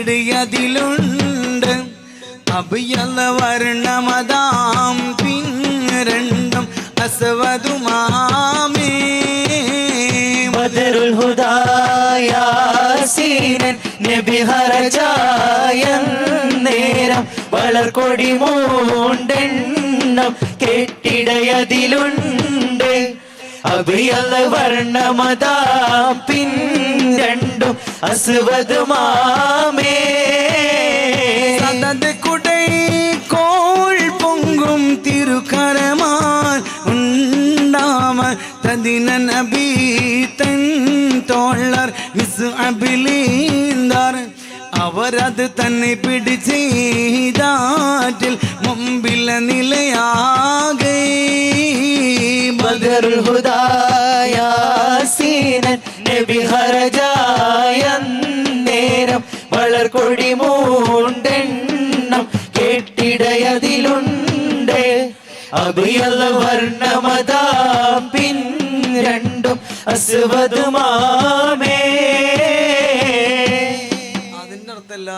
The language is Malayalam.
കെട്ടിടിയതിലുണ്ട് അഭിയല വർണമതാം പിന്നരണ്ടും അസവതുമാമേ നബി നേരം വളർക്കൊടി മൂണ്ടെണ്ണം കെട്ടിടയതിലുണ്ട്. അഭിയല്ല വർണ്ണമതാ പിൻ രണ്ടും അസുവതുമാമേ സതത് കുടൈ കോൾ പൊങ്കും തിരുക്കരമാൻ ഉണ്ടാമ തദിന നബി തൻ തോളർ മിസ് അബിലീന്ദർ അവരത് തന്നെ പിടിച്ചീതാറ്റിൽ മുമ്പില നിലയാകെ മഗർ ഹുദായാസീനൻ നബി ഹറജായ നേരം വളർക്കൊടി മൂണ്ടെണ്ണം കെട്ടിടയതിലുണ്ട്. അബിയൽ വർണമതാം പിൻ രണ്ടും അസുവതുമാമേ അതിന്റെ അർത്ഥമല്ല